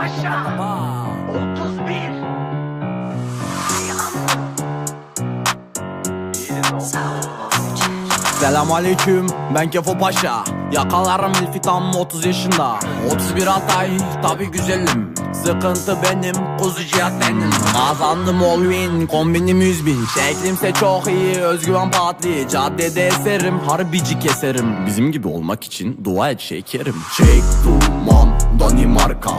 Paşa 31 Selam aleyküm ben Kefo Paşa. Yakalarım Elfi tam 30 yaşında. 31 Altay tabi güzelim. Sıkıntı benim kuzu cihat benim. Kazandım all win kombinim 100 bin. Şeklimse çok iyi özgüven patlı. Caddede eserim harbici keserim. Bizim gibi olmak için dua et şekerim. Çek duman Danimarka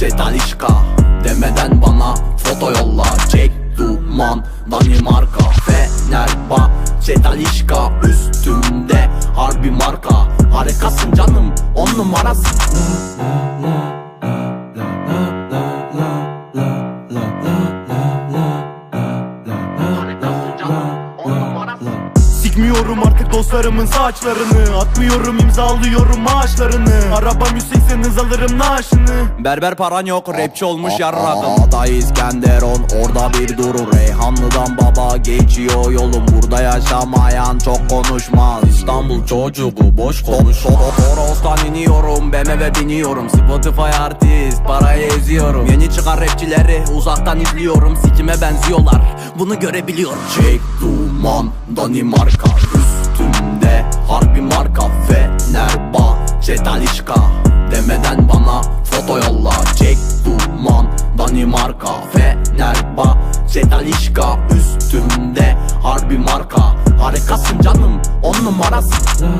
Fenerbahçe Talişka Demeden bana foto yolla. Çek duman Danimarka Fenerbahçe Talişka Üstümde harbi marka. Harikasın canım on numarasın Sikmiyorum artık dostlarımın saçlarını Atmıyorum imzalıyorum maaşlarını Arabam 180 hız alırım naaşını Berber paran yok rapçi olmuş yarrakım Ada İskenderon orada bir durur Reyhanlı'dan baba geçiyor yolum Burada yaşamayan çok konuşmaz İstanbul çocuğu boş konuşma Toros'tan iniyorum BMW biniyorum. Spotify artist parayı eziyorum. Yeni çıkan rapçileri uzaktan izliyorum. Sikime benziyorlar bunu görebiliyorum. Çek duman Danimarka Üstümde harbi marka. Fenerbahçe Talişka Demeden bana foto yolla. Çek duman Danimarka Fenerbahçe Talişka Üstümde harbi marka. Harikasın canım on numarasın